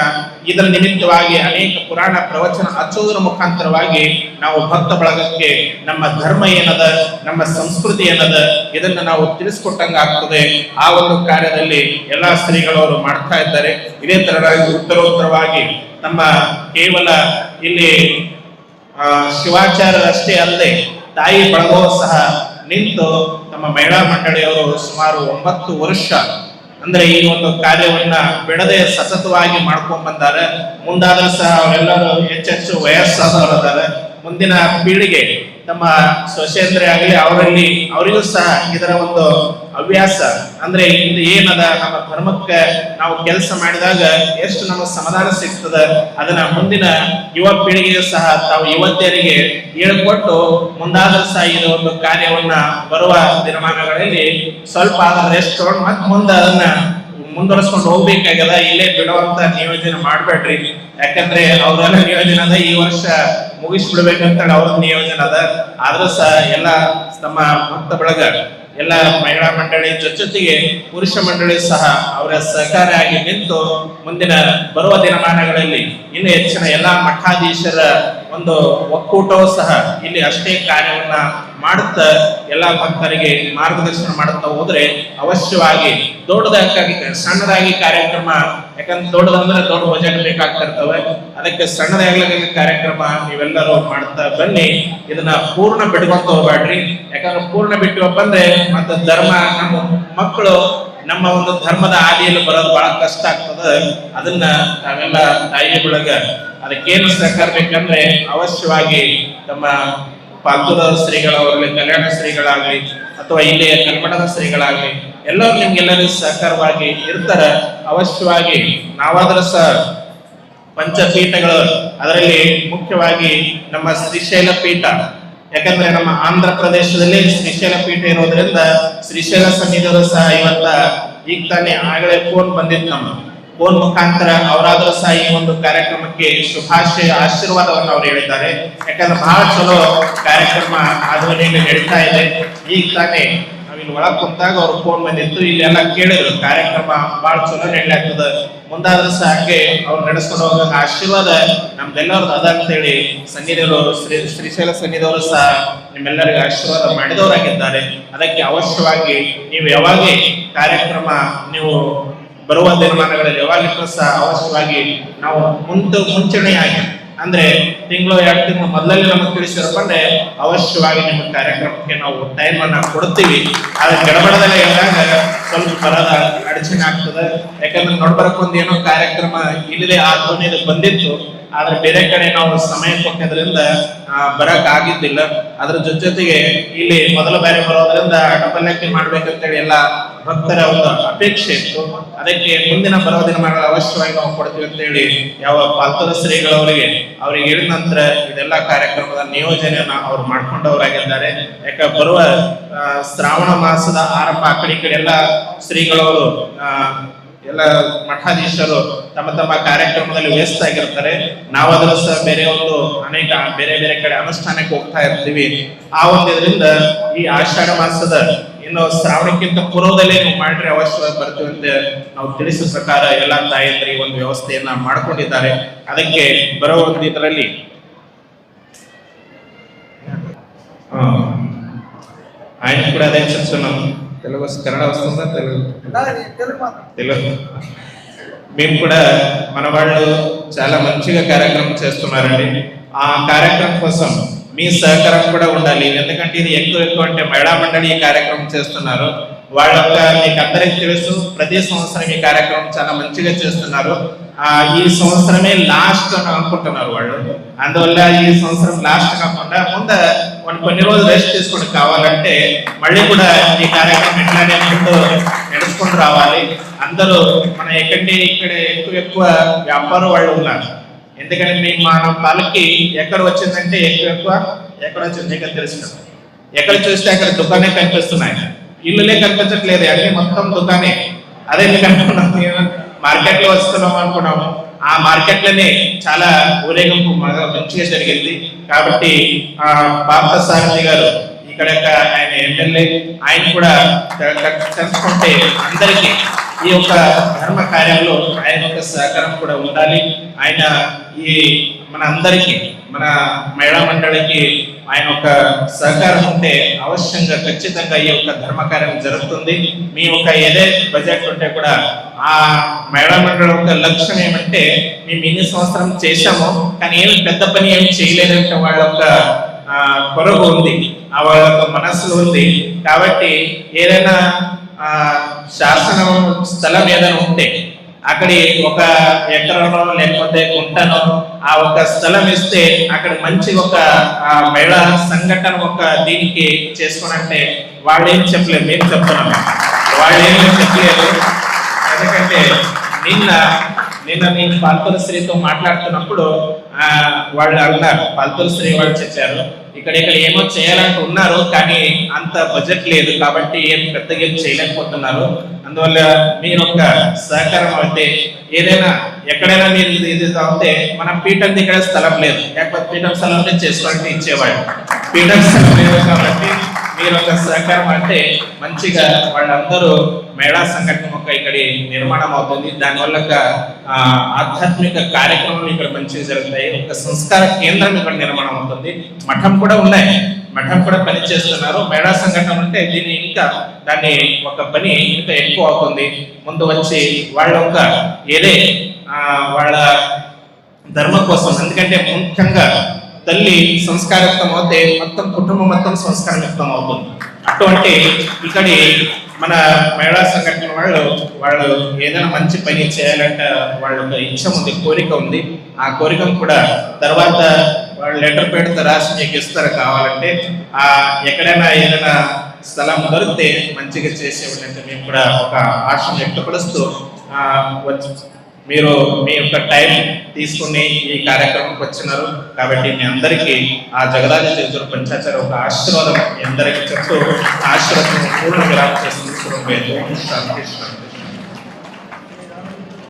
ಇದರ ನಿಮಿತ್ತವಾಗಿ ಅನೇಕ ಪುರಾಣ ಪ್ರವಚನ ಹಚ್ಚೋದ್ರ ಮುಖಾಂತರವಾಗಿ ನಾವು ಭಕ್ತ ಬಳಗಕ್ಕೆ ನಮ್ಮ ಧರ್ಮ ಏನದ, ನಮ್ಮ ಸಂಸ್ಕೃತಿ ಏನದ, ಇದನ್ನ ನಾವು ತಿಳಿಸ್ಕೊಟ್ಟಂಗ ಆಗ್ತದೆ ಆ ಒಂದು ಕಾರ್ಯದಲ್ಲಿ ಎಲ್ಲಾ ಶ್ರೀಗಳವರು ಮಾಡ್ತಾ ಇದ್ದಾರೆ. ಇದೇ ತರನಾಗಿ ಉತ್ತರೋತ್ತರವಾಗಿ ನಮ್ಮ ಕೇವಲ ಇಲ್ಲಿ ಶಿವಾಚಾರ್ಯರಷ್ಟೇ ಅಲ್ಲದೆ ತಾಯಿ ಬಳಗವೂ ಸಹ ನಿಂತು ತಮ್ಮ ಮಹಿಳಾ ಮಂಡಳಿಯವರು ಸುಮಾರು ಒಂಬತ್ತು ವರ್ಷ ಅಂದ್ರೆ ಈ ಒಂದು ಕಾರ್ಯವನ್ನ ಬಿಡದೆ ಸತತವಾಗಿ ಮಾಡ್ಕೊಂಡ್ ಬಂದಾರೆ. ಮುಂದಾದ್ರೂ ಸಹ ಅವರೆಲ್ಲರೂ ಹೆಚ್ಚೆಚ್ಚು ವಯಸ್ಸಾದವರದಾರೆ ಮುಂದಿನ ಪೀಳಿಗೆ ತಮ್ಮ ಸೊಸೆಯಂದ್ರೆ ಆಗಲಿ, ಅವರಲ್ಲಿ, ಅವರಿಗೂ ಸಹ ಇದರ ಒಂದು ಹವ್ಯಾಸ ಅಂದ್ರೆ ಇದು ಏನದ, ನಮ್ಮ ಧರ್ಮಕ್ಕೆ ನಾವು ಕೆಲಸ ಮಾಡಿದಾಗ ಎಷ್ಟು ನಮಗೆ ಸಮಾಧಾನ ಸಿಗ್ತದ, ಅದನ್ನ ಮುಂದಿನ ಯುವ ಪೀಳಿಗೆಯು ಸಹ ತಾವು ಯುವತಿಯರಿಗೆ ಹೇಳಿಕೊಟ್ಟು ಮುಂದಾದ ಸಹ ಇದು ಒಂದು ಕಾರ್ಯವನ್ನ ಬರುವ ದಿನಮಾನಗಳಲ್ಲಿ ಸ್ವಲ್ಪ ರೆಸ್ಟ್ ತಗೊಂಡು ಮತ್ತೆ ಮುಂದೆ ಅದನ್ನ ಮುಂದುವರಿಸ್ಕೊಂಡು ಹೋಗ್ಬೇಕಾಗ್ಯದ, ಇಲ್ಲೇ ಬಿಡುವಂತ ನಿಯೋಜನೆ ಮಾಡ್ಬೇಡ್ರಿ. ಯಾಕಂದ್ರೆ ಅವ್ರೆಲ್ಲ ನಿಯೋಜನೆ ಅದ, ಈ ವರ್ಷ ಮುಗಿಸ್ಬಿಡ್ಬೇಕಂತ ಅವ್ರ ನಿಯೋಜನೆ ಅದ. ಆದ್ರೂ ಸಹ ಎಲ್ಲ ತಮ್ಮ ಭಕ್ತ ಬಳಗ ಎಲ್ಲ ಮಹಿಳಾ ಮಂಡಳಿ ಜೊತೆ ಜೊತೆಗೆ ಪುರುಷ ಮಂಡಳಿ ಸಹ ಅವರ ಸಹಕಾರಿಯಾಗಿ ನಿಂತು ಮುಂದಿನ ಬರುವ ದಿನಮಾನಗಳಲ್ಲಿ ಇನ್ನು ಹೆಚ್ಚಿನ ಎಲ್ಲಾ ಮಠಾಧೀಶರ ಒಂದು ಒಕ್ಕೂಟವೂ ಸಹ ಇಲ್ಲಿ ಅಷ್ಟೇ ಕಾರ್ಯವನ್ನ ಮಾಡುತ್ತಾ ಎಲ್ಲ ಭಕ್ತರಿಗೆ ಮಾರ್ಗದರ್ಶನ ಮಾಡುತ್ತಾ ಹೋದ್ರೆ ಅವಶ್ಯವಾಗಿ ದೊಡ್ಡದಾಗಿ ಸಣ್ಣದಾಗಿ ಕಾರ್ಯಕ್ರಮ, ಯಾಕಂದ್ರೆ ದೊಡ್ಡದಂದ್ರೆ ದೊಡ್ಡ ಬಜೆಟ್ ಬೇಕಾಗ್ತಿರ್ತವೆ ಅದಕ್ಕೆ ಸಣ್ಣದಾಗ್ಲಿ ಕಾರ್ಯಕ್ರಮ ನೀವೆಲ್ಲರೂ ಮಾಡ್ತಾ ಬನ್ನಿ. ಇದನ್ನ ಪೂರ್ಣ ಬಿಟ್ಕೊಂತ ಹೋಗ್ಬೇಡ್ರಿ. ಯಾಕಂದ್ರೆ ಪೂರ್ಣ ಬಿಟ್ಟು ಬಂದ್ರೆ ಮತ್ತೆ ಧರ್ಮ ನಮ್ಮ ಮಕ್ಕಳು ನಮ್ಮ ಒಂದು ಧರ್ಮದ ಹಾದಿಯಲ್ಲಿ ಬರೋದು ಬಹಳ ಕಷ್ಟ ಆಗ್ತದೆ. ಅದನ್ನ ನಾವೆಲ್ಲ ತಾಯಿ ಅದಕ್ಕೇನು ಸಹಕಾರ ಬೇಕಂದ್ರೆ ಅವಶ್ಯವಾಗಿ ತಮ್ಮ ಪಾಲ್ತುರ ಶ್ರೀಗಳಾಗಲಿ ಕಲ್ಯಾಣ ಶ್ರೀಗಳಾಗ್ಲಿ ಅಥವಾ ಇಲ್ಲಿಯ ಕನ್ನಡದ ಶ್ರೀಗಳಾಗ್ಲಿ ಎಲ್ಲರೂ ನಿಮ್ಗೆಲ್ಲರಿಗೂ ಸಹಕಾರವಾಗಿ ಇರ್ತಾರ. ಅವಶ್ಯವಾಗಿ ನಾವಾದರೂ ಸಹ ಪಂಚಪೀಠಗಳು, ಅದರಲ್ಲಿ ಮುಖ್ಯವಾಗಿ ನಮ್ಮ ಶ್ರೀಶೈಲ ಪೀಠ. ಯಾಕಂದ್ರೆ ನಮ್ಮ ಆಂಧ್ರ ಪ್ರದೇಶದಲ್ಲಿ ಶ್ರೀಶೈಲ ಪೀಠ ಇರೋದ್ರಿಂದ ಶ್ರೀಶೈಲ ಸನ್ನಿಧಿಯವರು ಸಹ ಇವತ್ತ ಈಗ ತಾನೇ ಆಗಲೇ ಫೋನ್ ಬಂದಿತ್ತು ನಮ್ಮ. ಫೋನ್ ಮುಖಾಂತರ ಅವರಾದರೂ ಸಹ ಈ ಒಂದು ಕಾರ್ಯಕ್ರಮಕ್ಕೆ ಶುಭಾಶಯ, ಆಶೀರ್ವಾದವನ್ನು ಅವರು ಹೇಳಿದ್ದಾರೆ. ಯಾಕಂದ್ರೆ ಬಹಳ ಚಲೋ ಕಾರ್ಯಕ್ರಮ ಆಧ್ವನಿಯಲ್ಲಿ ನಡೀತಾ ಇದೆ. ಈಗ ತಾನೇ ನಾವಿಲ್ಲಿ ಒಳಗೆ ಕುಂತಾಗ ಅವ್ರು ಫೋನ್ ಬಂದಿತ್ತು ಇಲ್ಲೆಲ್ಲ ಕೇಳಿದ್ರು. ಕಾರ್ಯಕ್ರಮ ಬಹಳ ಚಲೋ ನಡೀಲಾಗ್ತದ ಮುಂದಾದ್ರೂ ಸಹ ಹಂಗೆ ಅವ್ರು ನಡೆಸ್ಕೊಂಡು ಹೋಗ ಆಶೀರ್ವಾದ ನಮ್ದೆಲ್ಲರದ್ದು ಅದ ಅಂತ ಹೇಳಿ ಸನ್ನಿಧಿಯವರು, ಶ್ರೀ ಶ್ರೀಶೈಲ ಸನ್ನಿಧಿಯವರು ಸಹ ನಿಮ್ಮೆಲ್ಲರಿಗೂ ಆಶೀರ್ವಾದ ಮಾಡಿದವರಾಗಿದ್ದಾರೆ. ಅದಕ್ಕೆ ಅವಶ್ಯವಾಗಿ ನೀವು ಯಾವಾಗೇ ಕಾರ್ಯಕ್ರಮ ನೀವು ಬರುವ ದಿನಮಾನಗಳಲ್ಲಿ ಯಾವಾಗಿದ್ರು ಸಹ ಅವಶ್ಯವಾಗಿ ನಾವು ಮುಂತು ಮುಂಚೂಣಿಯಾಗಿ ಅಂದ್ರೆ ತಿಂಗಳು ಎರಡು ತಿಂಗಳು ಮೊದಲಲ್ಲಿ ನಮಗೆ ತಿಳಿಸಿರಪ್ಪ ಅಂದ್ರೆ ಅವಶ್ಯವಾಗಿ ನಿಮ್ಮ ಕಾರ್ಯಕ್ರಮಕ್ಕೆ ನಾವು ಟೈಮ್ ಅನ್ನ ಕೊಡ್ತೀವಿ. ಆದ್ರೆ ಗಡಬಡದಲ್ಲಿ ಇದ್ದಾಗ ಸ್ವಲ್ಪ ಬರದ ಅಡಚಣೆ ಆಗ್ತದೆ. ಯಾಕಂದ್ರೆ ನೋಡ್ಬರಕ್ ಒಂದ್ ಏನೋ ಕಾರ್ಯಕ್ರಮ ಇಲ್ಲದೆ ಆ ಧ್ವನಿಯಲ್ಲಿ ಬಂದಿತ್ತು. ಆದ್ರೆ ಬೇರೆ ಕಡೆ ನಾವು ಸಮಯ ಕೊಟ್ಟಿದ್ರಿಂದ ಬರಕ್ ಆಗಿದ್ದಿಲ್ಲ. ಅದ್ರ ಜೊತೆ ಜೊತೆಗೆ ಇಲ್ಲಿ ಮೊದಲ ಬಾರಿ ಬರೋದ್ರಿಂದ ಅಡಪಲ್ಲಕ್ಕೆ ಮಾಡ್ಬೇಕಂತೇಳಿ ಎಲ್ಲ ಭಕ್ತರ ಒಂದು ಅಪೇಕ್ಷೆ ಇತ್ತು. ಅದಕ್ಕೆ ಮುಂದಿನ ಬರುವ ದಿನಮಾನಗಳ ಅವಶ್ಯವಾಗಿ ನಾವು ಕೊಡ್ತೀವಿ ಅಂತ ಹೇಳಿ ಯಾವ ಪಾಲ್ತರ ಶ್ರೀಗಳವರಿಗೆ ಅವ್ರಿಗೆ ಹೇಳಿದ ನಂತರ ಇದೆಲ್ಲ ಕಾರ್ಯಕ್ರಮದ ನಿಯೋಜನೆಯನ್ನ ಅವ್ರು ಮಾಡ್ಕೊಂಡವರಾಗಿದ್ದಾರೆ. ಯಾಕ ಬರುವ ಶ್ರಾವಣ ಮಾಸದ ಆರಂಭ ಆ ಕಡೆ ಕಡೆ ಎಲ್ಲ ಶ್ರೀಗಳವರು ಎಲ್ಲ ಮಠಾಧೀಶರು ತಮ್ಮ ತಮ್ಮ ಕಾರ್ಯಕ್ರಮದಲ್ಲಿ ವ್ಯಸ್ತ ಆಗಿರ್ತಾರೆ. ನಾವಾದರೂ ಸಹ ಬೇರೆ ಒಂದು ಅನೇಕ, ಬೇರೆ ಬೇರೆ ಕಡೆ ಅನುಷ್ಠಾನಕ್ಕೆ ಹೋಗ್ತಾ ಇರ್ತೀವಿ. ಆ ಒಂದು ಇದರಿಂದ ಈ ಆಷಾಢ ಮಾಸದ ಇನ್ನು ಶ್ರಾವಣಕ್ಕಿಂತ ಪೂರ್ವದಲ್ಲೇ ನೀವು ಮಾಡ್ರೆ ಅವಶ್ಯವಾಗಿ ಬರ್ತೀವಿ ಅಂತ ನಾವು ತಿಳಿಸಿದ ಪ್ರಕಾರ ಎಲ್ಲ ತಾಯಂದ್ರಿ ಈ ಒಂದು ವ್ಯವಸ್ಥೆಯನ್ನ ಮಾಡ್ಕೊಂಡಿದ್ದಾರೆ ಅದಕ್ಕೆ ಬರೋ ಒಂದು ಇದರಲ್ಲಿ ఆ, ఆయన కూడా అదే చెప్తున్నాం తెలుగు వస్తు- కన్నడ వస్తుందా తెలుగు తెలుగు మేము కూడా మన వాళ్ళు చాలా మంచిగా కార్యక్రమం చేస్తున్నారండి ఆ కార్యక్రమం కోసం మీ సహకారం కూడా ఉండాలి. ఎందుకంటే ఇది ఎక్కువ ఎక్కువ అంటే మహిళా మండలి ఈ కార్యక్రమం చేస్తున్నారు. వాళ్ళ యొక్క మీకు అందరికీ తెలుసు. ప్రతి సంవత్సరం ఈ కార్యక్రమం చాలా మంచిగా చేస్తున్నారు. ఈ సంవత్సరమే లాస్ట్ అని అనుకుంటున్నారు వాళ్ళు. అందువల్ల ఈ సంవత్సరం లాస్ట్ కాకుండా ముందు కొన్ని కొన్ని రోజులు రెస్ట్ తీసుకొని కావాలంటే మళ్ళీ కూడా ఈ కార్యక్రమం ఎట్లానే ముందు నడుచుకుంటూ రావాలి. అందరూ మన ఎక్కడి ఇక్కడ ఎక్కువ ఎక్కువ వ్యాపారం వాళ్ళు ఉన్నారు. ఎందుకంటే మీ మన తలకి ఎక్కడ వచ్చిందంటే ఎక్కువ ఎక్కువ? ఎక్కడ వచ్చింది? ఎక్కడ తెలుసు? ఎక్కడ చూస్తే అక్కడ దుకాణే కనిపిస్తున్నాయి. ఇల్లులే కనిపించట్లేదు. అన్ని మొత్తం దుకాణే అదే ఎందుకంటున్నాం అనుకున్నాం మార్కెట్లో వస్తున్నాం అనుకున్నాము ఆ మార్కెట్లోనే చాలా ఊరేగింపు మంచిగా జరిగింది. కాబట్టి ఆ పాప సారథి గారు ఇక్కడ ఆయన ఎమ్మెల్యే ఆయన కూడా తెలుసుకుంటే అందరికీ ఈ యొక్క ధర్మ కార్యంలో ఆయన యొక్క సహకారం కూడా ఉండాలి. ఆయన ఈ మన అందరికీ మన మహిళా మండలికి ఆయన ఒక సహకారం ఉంటే అవశ్యంగా ఖచ్చితంగా ఈ యొక్క ధర్మ కార్యం జరుగుతుంది. మీ యొక్క ఏదే బడ్జెట్ ఉంటే కూడా ఆ మహిళా మండలి యొక్క లక్ష్యం ఏమంటే మేము ఇన్ని సంవత్సరం చేశాము కానీ ఏమి పెద్ద పని ఏమి చేయలేదంటే వాళ్ళ యొక్క కొరకు ఉంది. ఆ వాళ్ళ యొక్క మనస్సులో ఉంది. కాబట్టి ఏదైనా శాసనం స్థలం ఏదైనా ఉంటే అక్కడి ఒక ఎకరనో లేకపోతే గుంటనో ఆ ఒక స్థలం ఇస్తే అక్కడ మంచి ఒక మహిళా సంఘటన ఒక దీనికి చేసుకోనంటే వాళ్ళు ఏం చెప్పలేదు మేము చెప్తున్నాం. వాళ్ళు ఏం చెప్పలేదు. ఎందుకంటే నిన్న నిన్న నేను పాల్తోల స్త్రీతో మాట్లాడుతున్నప్పుడు వాళ్ళు అన్నారు పాల్తోల శ్రీ వాళ్ళు చెప్పారు ఇక్కడ ఇక్కడ ఏమో చేయాలంటూ ఉన్నారు కానీ అంత బడ్జెట్ లేదు కాబట్టి ఏం పెద్దగా ఏం చేయలేకపోతున్నారు. అందువల్ల మీరు ఒక సహకారం అయితే ఏదైనా ఎక్కడైనా మీరు ఇది ఇది అవుతే మన పీఠం ఇక్కడ స్థలం లేదు. లేకపోతే పీఠం స్థలం ఉంటే చేసుకోవాలంటే ఇచ్చేవాడు పీఠం స్థలం లేదు కాబట్టి మీరు ఒక సహకారం అంటే మంచిగా వాళ్ళందరూ మేళా సంఘటన ఒక ఇక్కడ నిర్మాణం అవుతుంది. దానివల్ల ఒక ఆధ్యాత్మిక కార్యక్రమం ఇక్కడ మంచిగా జరుగుతాయి. ఒక సంస్కార కేంద్రం ఇక్కడ నిర్మాణం అవుతుంది. మఠం కూడా ఉన్నాయి. మఠం కూడా పని చేస్తున్నారు. మేళా సంఘటన అంటే దీన్ని ఇంకా దాన్ని ఒక పని ఇంకా ఎక్కువ అవుతుంది. ముందు వచ్చి వాళ్ళ ఒక ఏదే వాళ్ళ ధర్మం కోసం ఎందుకంటే ముఖ్యంగా తల్లి సంస్కారయుక్తం అవుతే మొత్తం కుటుంబం మొత్తం సంస్కారయుక్తం అవుతుంది అటువంటి ఇక్కడి మన మహిళా సంఘటన వాళ్ళు వాళ్ళు ఏదైనా మంచి పని చేయాలంటే వాళ్ళ ఒక ఇచ్చ ఉంది కోరిక ఉంది. ఆ కోరికను కూడా తర్వాత వాళ్ళు లెటర్ పెడితే రాసి మీకు ఇస్తారు కావాలంటే ఆ ఎక్కడైనా ఏదైనా స్థలం దొరికితే మంచిగా చేసేవాళ్ళంటే మేము కూడా ఒక ఆశను వ్యక్తపరుస్తూ వచ్చి మీరు మీ యొక్క టైం తీసుకుని ఈ కార్యక్రమంకి వచ్చినారు. కాబట్టి మీ అందరికీ ఆ జగదాజ చేతులు పంచాచార్య ఒక ఆశీర్వాదం మీ అందరికీ చెప్తూ ఆశీర్వాదం పూర్ణ విరామం చేస్తుంది